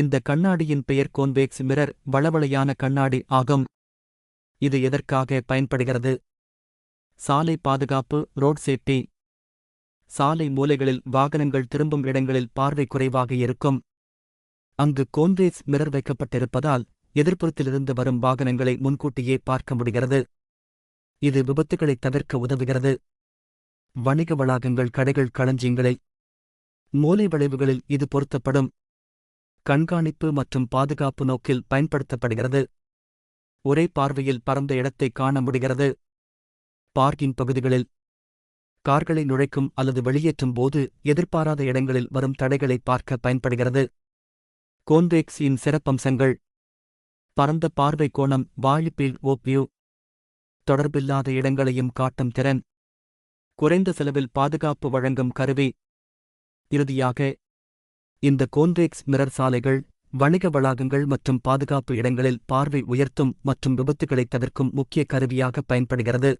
இந்த கண்ணாடியின் பெயர் கோன்வேக்ஸ் மிரர் வளவளையான கண்ணாடி ஆகும். இது எதற்காக பயன்படுகிறது? சாலை பாதுகாப்பு ரோட் சேஃப்டி. சாலை மூலைகளில் வாகனங்கள் திரும்பும் இடங்களில் பார்வை குறைவாக இருக்கும். அங்கு கோன்வேக்ஸ் மிரர் வைக்கப்பட்டிருப்பதால் எதிர்ப்புறத்திலிருந்து வரும் வாகனங்களை முன்கூட்டியே பார்க்க முடிகிறது. இது விபத்துகளை தவிர்க்க உதவுகிறது. வணிக வளாகங்கள் கடைகள் களஞ்சியங்களை மூலை வளைவுகளில் இது பொருத்தப்படும். கண்காணிப்பு மற்றும் பாதுகாப்பு நோக்கில் பயன்படுத்தப்படுகிறது. ஒரே பார்வையில் பரந்த இடத்தை காண முடிகிறது. பார்க்கிங் பகுதிகளில் கார்களை நுழைக்கும் அல்லது வெளியேற்றும் போது எதிர்பாராத இடங்களில் வரும் தடைகளை பார்க்க பயன்படுகிறது. கோன்வேக்ஸின் சிறப்பம்சங்கள். பரந்த பார்வை கோணம் வாழிப்பில் ஓப்வியூ தொடர்பில்லாத இடங்களையும் காட்டும் திறன். குறைந்த செலவில் பாதுகாப்பு வழங்கும் கருவி. இறுதியாக இந்த கோன்வேக்ஸ் மிரர் சாலைகள் வணிக வளாகங்கள் மற்றும் பாதுகாப்பு இடங்களில் பார்வை உயர்த்தும் மற்றும் விபத்துகளைத் தவிர்க்கும் முக்கிய கருவியாக பயன்படுகிறது.